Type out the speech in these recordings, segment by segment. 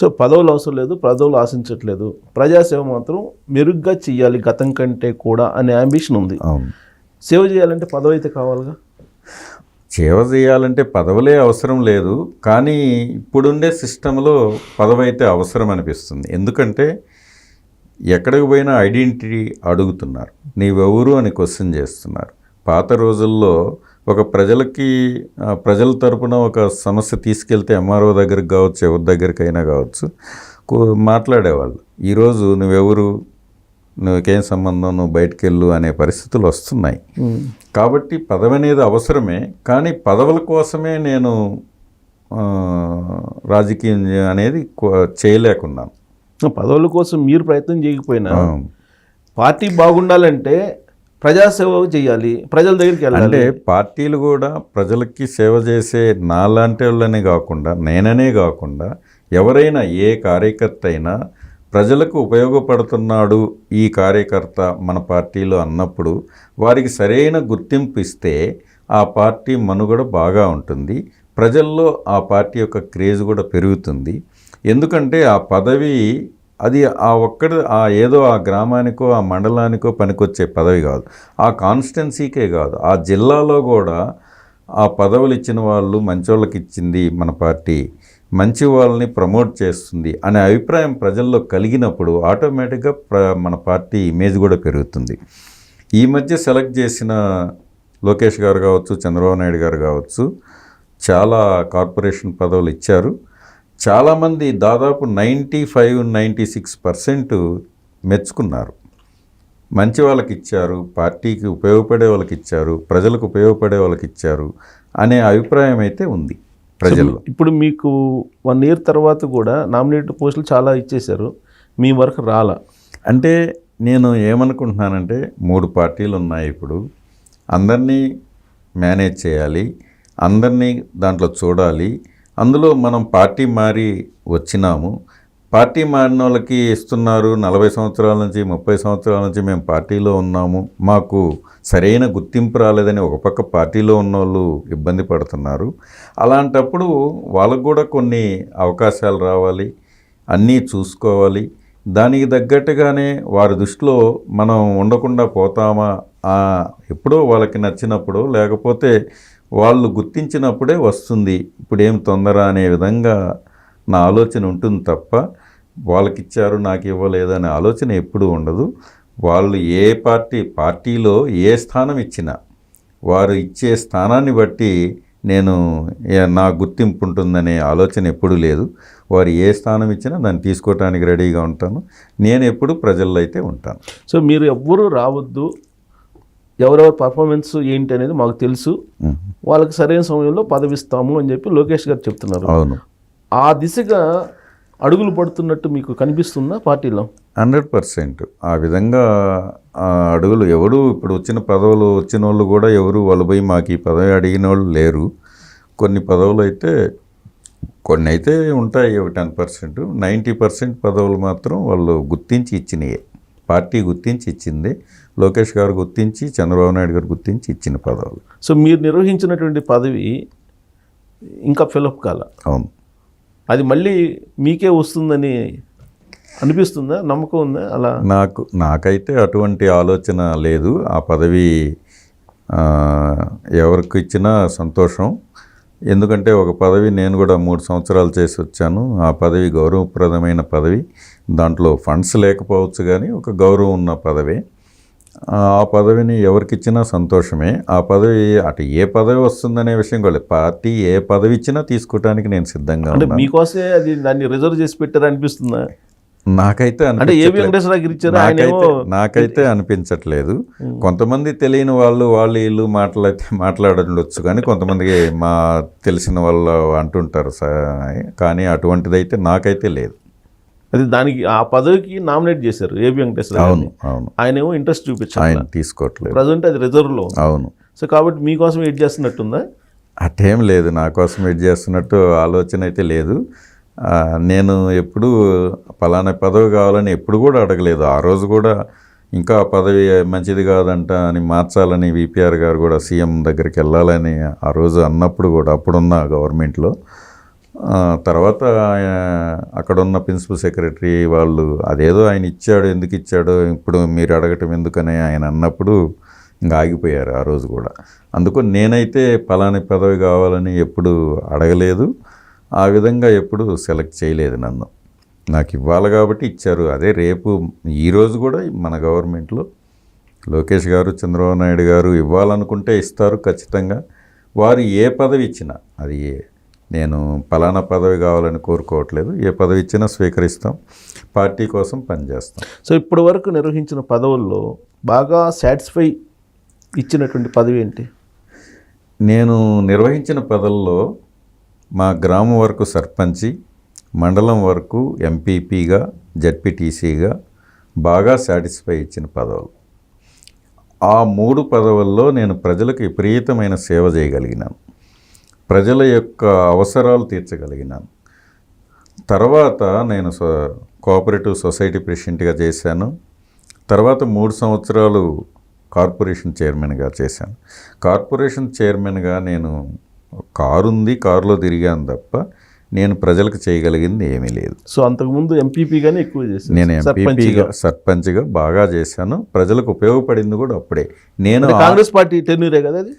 So పదవులు అవసరం లేదు పదవులు ఆశించట్లేదు. ప్రజాసేవ మాత్రం మెరుగ్గా చెయ్యాలి గతం కంటే కూడా అనే అంబిషన్ ఉంది. సేవ చేయాలంటే పదవి అయితే కావాలిగా? సేవ చేయాలంటే పదవులే అవసరం లేదు కానీ ఇప్పుడుండే సిస్టంలో పదవి అయితే అవసరం అనిపిస్తుంది. ఎందుకంటే ఎక్కడికి పోయినా ఐడెంటిటీ అడుగుతున్నారు. నీవెవరు అని క్వశ్చన్ చేస్తున్నారు. పాత రోజుల్లో ఒక ప్రజలకి ప్రజల తరపున ఒక సమస్య తీసుకెళ్తే ఎంఆర్ఓ దగ్గరికి కావచ్చు ఎవరి దగ్గరికైనా కావచ్చు మాట్లాడేవాళ్ళు. ఈరోజు నువ్వెవరు నువ్వుకేం సంబంధం నువ్వు బయటికి వెళ్ళు అనే పరిస్థితులు వస్తున్నాయి. కాబట్టి పదవి అనేది అవసరమే కానీ పదవుల కోసమే నేను రాజకీయం అనేది చేయలేకున్నాను. పదవుల కోసం మీరు ప్రయత్నం చేయకపోయినా పార్టీ బాగుండాలంటే ప్రజాసేవ చేయాలి ప్రజల దగ్గరికి వెళ్ళాలి. అంటే పార్టీలు కూడా ప్రజలకి సేవ చేసే నాలాంటి వాళ్ళనే కాకుండా నేననే కాకుండా ఎవరైనా ఏ కార్యకర్త అయినా ప్రజలకు ఉపయోగపడుతున్నాడు ఈ కార్యకర్త మన పార్టీలో అన్నప్పుడు వారికి సరైన గుర్తింపు ఇస్తే ఆ పార్టీ మనుగడ బాగా ఉంటుంది. ప్రజల్లో ఆ పార్టీ యొక్క క్రేజ్ కూడా పెరుగుతుంది. ఎందుకంటే ఆ పదవి అది ఆ ఒక్కడి ఆ ఏదో ఆ గ్రామానికో ఆ మండలానికో పనికొచ్చే పదవి కాదు. ఆ కాన్స్టెన్సీకే కాదు. ఆ జిల్లాలో కూడా ఆ పదవులు ఇచ్చిన వాళ్ళు మంచోళ్ళకి ఇచ్చింది మన పార్టీ. మంచి వాళ్ళని ప్రమోట్ చేస్తుంది అనే అభిప్రాయం ప్రజల్లో కలిగినప్పుడు ఆటోమేటిక్గా ప్ర మన పార్టీ ఇమేజ్ కూడా పెరుగుతుంది. ఈ మధ్య సెలెక్ట్ చేసిన లోకేష్ గారు కావచ్చు చంద్రబాబు నాయుడు గారు కావచ్చు చాలా కార్పొరేషన్ పదవులు ఇచ్చారు. చాలామంది దాదాపు ninety five ninety six percent మెచ్చుకున్నారు. మంచి వాళ్ళకి ఇచ్చారు పార్టీకి ఉపయోగపడే వాళ్ళకి ఇచ్చారు ప్రజలకు ఉపయోగపడే వాళ్ళకి ఇచ్చారు అనే అభిప్రాయం అయితే ఉంది ప్రజల్లో. ఇప్పుడు మీకు వన్ ఇయర్ తర్వాత కూడా నామినేటెడ్ పోస్టులు చాలా ఇచ్చేశారు. మీ వరకు రాలా? అంటే నేను ఏమనుకుంటున్నానంటే మూడు పార్టీలు ఉన్నాయి ఇప్పుడు. అందరినీ మేనేజ్ చేయాలి అందరినీ దాంట్లో చూడాలి అందులో మనం పార్టీ మారి వచ్చినాము. పార్టీ మారిన వాళ్ళకి ఇస్తున్నారు. నలభై సంవత్సరాల నుంచి ముప్పై సంవత్సరాల నుంచి మేము పార్టీలో ఉన్నాము. మాకు సరైన గుర్తింపు రాలేదని ఒక పక్క పార్టీలో ఉన్న వాళ్ళు ఇబ్బంది పడుతున్నారు. అలాంటప్పుడు వాళ్ళకు కూడా కొన్ని అవకాశాలు రావాలి. అన్నీ చూసుకోవాలి. దానికి తగ్గట్టుగానే వారి దృష్టిలో మనం ఉండకుండా పోతామా? ఎప్పుడో వాళ్ళకి నచ్చినప్పుడు లేకపోతే వాళ్ళు గుర్తించినప్పుడే వస్తుంది. ఇప్పుడేం తొందర అనే విధంగా నా ఆలోచన ఉంటుంది తప్ప వాళ్ళకిచ్చారు నాకు ఇవ్వలేదనే ఆలోచన ఎప్పుడూ ఉండదు. వాళ్ళు ఏ పార్టీ పార్టీలో ఏ స్థానం ఇచ్చినా వారు ఇచ్చే స్థానాన్ని బట్టి నేను నా గుర్తింపు ఉంటుందనే ఆలోచన ఎప్పుడూ లేదు. వారు ఏ స్థానం ఇచ్చినా దాన్ని తీసుకోవటానికి రెడీగా ఉంటాను. నేను ఎప్పుడు ప్రజల్లో అయితే ఉంటాను. సో మీరు ఎవ్వరూ రావద్దు. ఎవరెవరి పర్ఫార్మెన్స్ ఏంటి అనేది మాకు తెలుసు. వాళ్ళకి సరైన సమయంలో పదవిస్తాము అని చెప్పి లోకేష్ గారు చెప్తున్నారు. అవును. ఆ దిశగా అడుగులు పడుతున్నట్టు మీకు కనిపిస్తుందా పార్టీలో? Hundred percent. ఆ విధంగా అడుగులు ఎవరు ఇప్పుడు వచ్చిన పదవులు వచ్చిన వాళ్ళు కూడా ఎవరు వాళ్ళు పోయి మాకు ఈ పదవి అడిగిన వాళ్ళు లేరు. కొన్ని పదవులు అయితే కొన్ని అయితే ఉంటాయి ఒక టెన్ పర్సెంట్. నైంటీ పర్సెంట్ పదవులు మాత్రం వాళ్ళు గుర్తించి ఇచ్చినాయే. పార్టీ గుర్తించి ఇచ్చింది. లోకేష్ గారు గుర్తించి చంద్రబాబు నాయుడు గారు గుర్తించి ఇచ్చిన పదవులు. సో మీరు నిర్వహించినటువంటి పదవి ఇంకా ఫిలప్ కాల. అవును. అది మళ్ళీ మీకే వస్తుందని అనిపిస్తుందా? నమ్మకం ఉందా? అలా నాకు నాకైతే అటువంటి ఆలోచన లేదు. ఆ పదవి ఎవరికి ఇచ్చినా సంతోషం. ఎందుకంటే ఒక పదవి నేను కూడా మూడు సంవత్సరాలు చేసి వచ్చాను. ఆ పదవి గౌరవప్రదమైన పదవి. దాంట్లో ఫండ్స్ లేకపోవచ్చు కానీ ఒక గౌరవం ఉన్న పదవి. ఆ పదవిని ఎవరికి ఇచ్చినా సంతోషమే. ఆ పదవి అటు ఏ పదవి వస్తుందనే విషయం కూడా. పార్టీ ఏ పదవి ఇచ్చినా తీసుకోవటానికి నేను సిద్ధంగా అంటే మీకోసమే అది దాన్ని రిజర్వ్ చేసి పెట్టారు అనిపిస్తుందా? నాకైతే అంటే ఏ అనిపించట్లేదు. వెంకటేశ్వర దగ్గర ఇచ్చారు ఆయన నాకైతే నాకైతే అనిపించట్లేదు. కొంతమంది తెలియని వాళ్ళు వాళ్ళు వీళ్ళు మాట్లాడితే మాట్లాడవచ్చు కానీ కొంతమందికి మా తెలిసిన వాళ్ళు అంటుంటారు కానీ అటువంటిదైతే నాకైతే లేదు. అది దానికి ఆ పదవికి నామినేట్ చేశారు ఏబి వెంకటేశ్వర అవును. అవును. ఆయన ఏమో ఇంట్రెస్ట్ చూపించారు ఆయన తీసుకోవట్లేదు. ప్రజెంట్ అది రిజర్వ్లో అవును. సో కాబట్టి మీకోసం వెయిట్ చేస్తున్నట్టుందా? అటేం లేదు నా కోసం వెయిట్ చేస్తున్నట్టు ఆలోచన అయితే లేదు. నేను ఎప్పుడు పలానా పదవి కావాలని ఎప్పుడు కూడా అడగలేదు. ఆ రోజు కూడా ఇంకా పదవి మంచిది కాదంట అని మార్చాలని విపిఆర్ గారు కూడా సీఎం దగ్గరికి వెళ్ళాలని ఆ రోజు అన్నప్పుడు కూడా అప్పుడున్న గవర్నమెంట్లో తర్వాత ఆయన అక్కడ ఉన్న ప్రిన్సిపల్ సెక్రటరీ వాళ్ళు అదేదో ఆయన ఇచ్చాడు ఎందుకు ఇచ్చాడో ఇప్పుడు మీరు అడగటం ఎందుకని ఆయన అన్నప్పుడు ఇంకా ఆగిపోయారు ఆ రోజు కూడా. అందుకు నేనైతే పలాని పదవి కావాలని ఎప్పుడు అడగలేదు ఆ విధంగా ఎప్పుడు సెలెక్ట్ చేయలేదు నన్ను. నాకు ఇవ్వాలి కాబట్టి ఇచ్చారు. అదే రేపు ఈరోజు కూడా మన గవర్నమెంట్లో లోకేష్ గారు చంద్రబాబు నాయుడు గారు ఇవ్వాలనుకుంటే ఇస్తారు ఖచ్చితంగా. వారు ఏ పదవి ఇచ్చినా అది ఏ నేను పలానా పదవి కావాలని కోరుకోవట్లేదు. ఏ పదవి ఇచ్చినా స్వీకరిస్తాం. పార్టీ కోసం పనిచేస్తాం. సో ఇప్పటి వరకు నిర్వహించిన పదవుల్లో బాగా సాటిస్ఫై ఇచ్చినటువంటి పదవి ఏంటి? నేను నిర్వహించిన పదవుల్లో మా గ్రామం వరకు సర్పంచి మండలం వరకు ఎంపీపీగా జడ్పీటీసీగా బాగా సాటిస్ఫై ఇచ్చిన పదవులు. ఆ మూడు పదవుల్లో నేను ప్రజలకు విపరీతమైన సేవ చేయగలిగినాను. ప్రజల యొక్క అవసరాలు తీర్చగలిగినాను. తర్వాత నేను సో కోఆపరేటివ్ సొసైటీ ప్రెసిడెంట్గా చేశాను. తర్వాత మూడు సంవత్సరాలు కార్పొరేషన్ చైర్మన్గా చేశాను. కార్పొరేషన్ చైర్మన్గా నేను కారు ఉంది కారులో తిరిగాను తప్ప నేను ప్రజలకు చేయగలిగింది ఏమీ లేదు. సో అంతకుముందు ఎంపీపీగానే ఎక్కువ చేశారు. నేను ఎంపీపీగా సర్పంచ్గా. బాగా చేశాను. ప్రజలకు ఉపయోగపడింది కూడా అప్పుడే. నేను కాంగ్రెస్ పార్టీ టెన్యూరే కదా అది?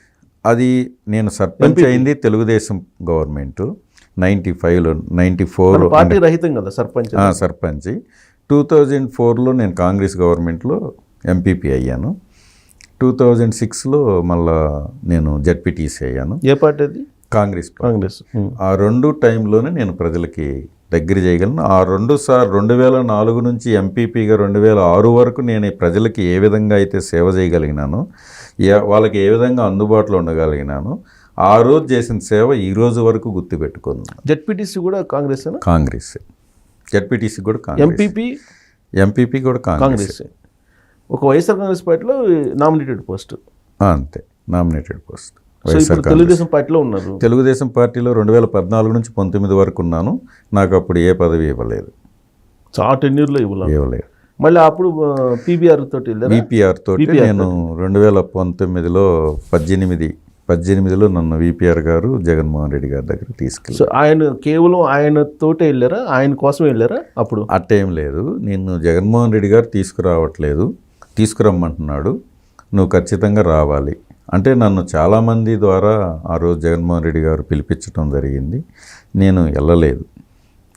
అది నేను సర్పంచ్ అయింది తెలుగుదేశం గవర్నమెంట్. నైంటీ ఫైవ్లో నైంటీ ఫోర్ పార్టీ రహితం కదా సర్పంచ్ సర్పంచ్. టూ థౌజండ్ ఫోర్లో నేను కాంగ్రెస్ గవర్నమెంట్లో ఎంపీపీ అయ్యాను. టూ థౌజండ్ సిక్స్లో మళ్ళా నేను జడ్పీటీసీ అయ్యాను. ఏ పార్టీ అది? కాంగ్రెస్. కాంగ్రెస్. ఆ రెండు టైంలోనే నేను ప్రజలకి దగ్గర చేయగలను. ఆ రెండు సార్ రెండు వేల నాలుగు నుంచి ఎంపీపీగా రెండు వేల ఆరు వరకు నేను ఈ ప్రజలకి ఏ విధంగా అయితే సేవ చేయగలిగినానో ఏ- వాళ్ళకి ఏ విధంగా అందుబాటులో ఉండగలిగినానో ఆ రోజు చేసిన సేవ ఈ రోజు వరకు గుర్తుపెట్టుకుంది. జెడ్పీటీసీ కూడా కాంగ్రెస్ కాంగ్రెస్. జడ్పీటీసీ కూడా కాంగ్రెస్. ఎంపీపీ ఎంపీపీ కూడా కాంగ్రెస్. ఒక వైఎస్ఆర్ కాంగ్రెస్ పార్టీలో నామినేటెడ్ పోస్ట్. అంతే నామినేటెడ్ పోస్ట్. ఇప్పుడు తెలుగుదేశం పార్టీలో ఉన్నారు. తెలుగుదేశం పార్టీలో రెండు వేల పద్నాలుగు నుంచి పంతొమ్మిది వరకు ఉన్నాను. నాకు అప్పుడు ఏ పదవి ఇవ్వలేదు. ఆ టెన్యూర్లో ఇవ్వాలి? ఇవ్వలేదు. మళ్ళీ అప్పుడు పీబీఆర్ తోటి విపిఆర్ తోటి నేను రెండు వేల పంతొమ్మిదిలో పద్దెనిమిది పద్దెనిమిదిలో నన్ను విపిఆర్ గారు జగన్మోహన్ రెడ్డి గారి దగ్గర తీసుకెళ్ళి ఆయన కేవలం ఆయన తోటే వెళ్ళారా? ఆయన కోసం వెళ్ళారా అప్పుడు? అట్టేం లేదు. నేను జగన్మోహన్ రెడ్డి గారు తీసుకురావట్లేదు. తీసుకురమ్మంటున్నాడు. నువ్వు ఖచ్చితంగా రావాలి. అంటే నన్ను చాలామంది ద్వారా ఆ రోజు జగన్మోహన్ రెడ్డి గారు పిలిపించడం జరిగింది. నేను వెళ్ళలేదు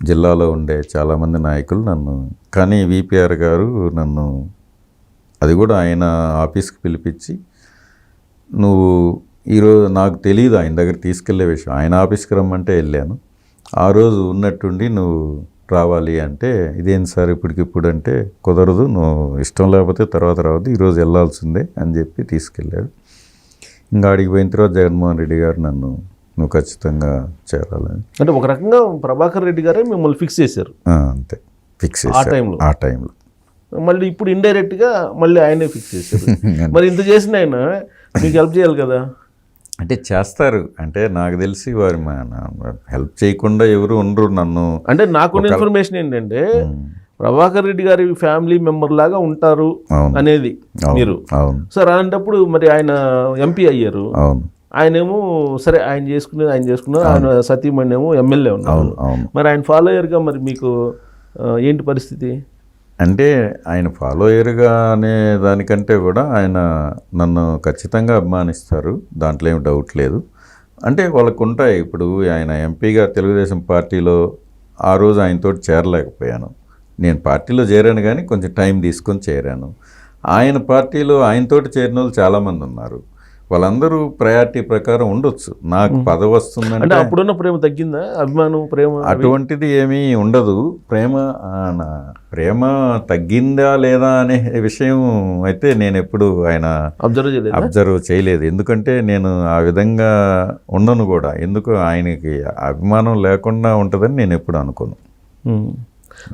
జిల్లాలో ఉండే చాలామంది నాయకులు నన్ను కానీ విపిఆర్ గారు నన్ను అది కూడా ఆయన ఆఫీస్కి పిలిపించి నువ్వు ఈరోజు నాకు తెలియదు ఆయన దగ్గర తీసుకెళ్ళే విషయం. ఆయన ఆఫీస్కి రమ్మంటే వెళ్ళాను. ఆ రోజు ఉన్నట్టుండి నువ్వు రావాలి అంటే ఇదేం సార్ ఇప్పటికిప్పుడు అంటే కుదరదు నువ్వు ఇష్టం లేకపోతే తర్వాత రావద్దు ఈరోజు వెళ్ళాల్సిందే అని చెప్పి తీసుకెళ్ళాడు ఇంకా ఆడికి పోయిన తర్వాత జగన్మోహన్ రెడ్డి గారు నన్ను నువ్వు ఖచ్చితంగా చేరాలని. అంటే ఒక రకంగా ప్రభాకర్ రెడ్డి గారే మిమ్మల్ని ఫిక్స్ చేశారు. అంతే. ఫిక్స్ ఆ టైంలో. ఆ టైంలో. మళ్ళీ ఇప్పుడు ఇండైరెక్ట్గా మళ్ళీ ఆయనే ఫిక్స్ చేశారు. మరి ఇంత చేసిన ఆయన మీకు హెల్ప్ చేయాలి కదా? అంటే చేస్తారు. అంటే నాకు తెలిసి వారు హెల్ప్ చేయకుండా ఎవరు ఉండరు నన్ను. అంటే నాకున్న ఇన్ఫర్మేషన్ ఏంటంటే ప్రభాకర్ రెడ్డి గారి ఫ్యామిలీ మెంబర్ లాగా ఉంటారు అనేది మీరు. అవును. సార్ అలాంటప్పుడు మరి ఆయన ఎంపీ అయ్యారు. అవును. ఆయనేమో సరే ఆయన చేసుకునేది ఆయన చేసుకున్నారు. ఆయన సతీమణి ఏమో ఎమ్మెల్యే ఉన్నారు. మరి ఆయన ఫాలో అయ్యారుగా మరి మీకు ఏంటి పరిస్థితి? అంటే ఆయన ఫాలో అయ్యరుగా అనే దానికంటే కూడా ఆయన నన్ను ఖచ్చితంగా అభిమానిస్తారు. దాంట్లో ఏమి డౌట్ లేదు. అంటే వాళ్ళకు ఉంటాయి ఇప్పుడు ఆయన ఎంపీగా తెలుగుదేశం పార్టీలో ఆ రోజు ఆయనతో చేరలేకపోయాను. నేను పార్టీలో చేరాను కానీ కొంచెం టైం తీసుకొని చేరాను. ఆయన పార్టీలో ఆయనతోటి చేరిన వాళ్ళు చాలామంది ఉన్నారు. వాళ్ళందరూ ప్రయారిటీ ప్రకారం ఉండొచ్చు. నాకు పదవి వస్తుందంటే అప్పుడున్న ప్రేమ తగ్గిందా? అభిమానం ప్రేమ? అటువంటిది ఏమీ ఉండదు. ప్రేమ ప్రేమ తగ్గిందా లేదా అనే విషయం అయితే నేను ఎప్పుడు ఆయన అబ్జర్వ్ చేయలేదు? అబ్జర్వ్ చేయలేదు. ఎందుకంటే నేను ఆ విధంగా ఉండను కూడా. ఎందుకు? ఆయనకి అభిమానం లేకుండా ఉంటుందని నేను ఎప్పుడు అనుకోను.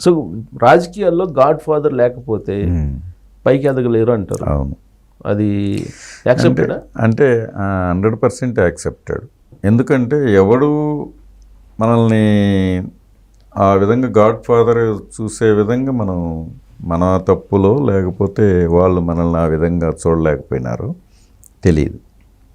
సో రాజకీయాల్లో గాడ్ ఫాదర్ లేకపోతే పైకి ఎదగలేరు అంటారు. అవును. అది యాక్సెప్టెడ్? అంటే హండ్రెడ్ పర్సెంట్ యాక్సెప్టెడ్. ఎందుకంటే ఎవడు మనల్ని ఆ విధంగా గాడ్ ఫాదర్ చూసే విధంగా మనం మన తప్పులో లేకపోతే వాళ్ళు మనల్ని ఆ విధంగా చూడలేకపోయినారు తెలియదు.